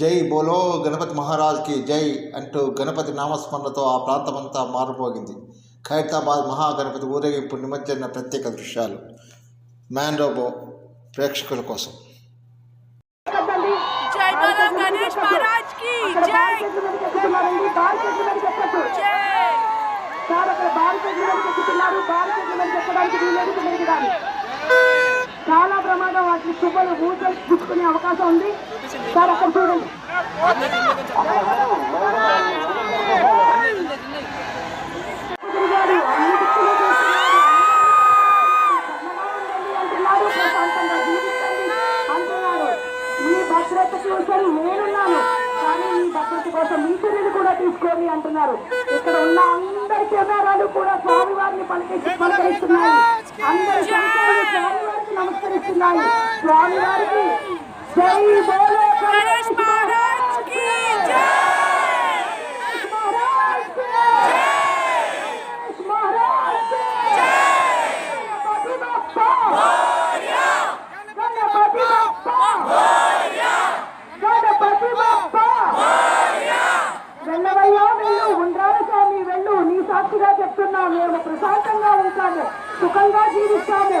జై బోలో గణపతి మహారాజ్కి జై అంటూ గణపతి నామస్మరణతో ఆ ప్రాంతమంతా మారుమోగింది. ఖైరతాబాద్ మహాగణపతి ఊరేగింపు నిమజ్జన ప్రత్యేక దృశ్యాలు. మ్యాన్ రోబో ప్రేక్షకుల కోసం. జై ప్రమాదం వాటిని పుచ్చుకునే అవకాశం ఉంది. సార్ అక్కడ చూడండి. భద్రత కోసం నేనున్నాను కానీ భద్రత కోసం కూడా తీసుకోండి అంటున్నారు ఇక్కడ ఉన్న అందరి కెమెరాలు కూడా స్వామివారిని పలికి పలకరిస్తున్నాయి అందరి సంస్థలు స్వామివారికి నమస్కరిస్తున్నాయి స్వామివారికి జై బోలో గణేష్ మహారాజ్కి స్వామి సాక్షిగా చెప్తున్నా మేము ప్రశాంతంగా ఉంటాము సుఖంగా జీవిస్తాము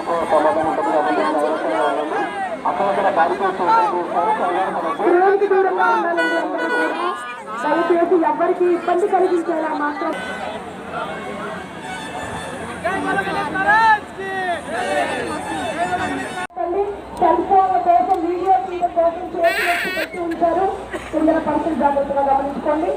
దేవునికి దూరంగా ఉండాలండి దయచేసి ఎవరికి ఇబ్బంది కలిగించేలా మాత్రం తల్లి కోసం వీడియో తీయడం కోసం పెట్టి ఉంచారు పిల్లల పరిస్థితి జాగ్రత్తగా గమనించుకోండి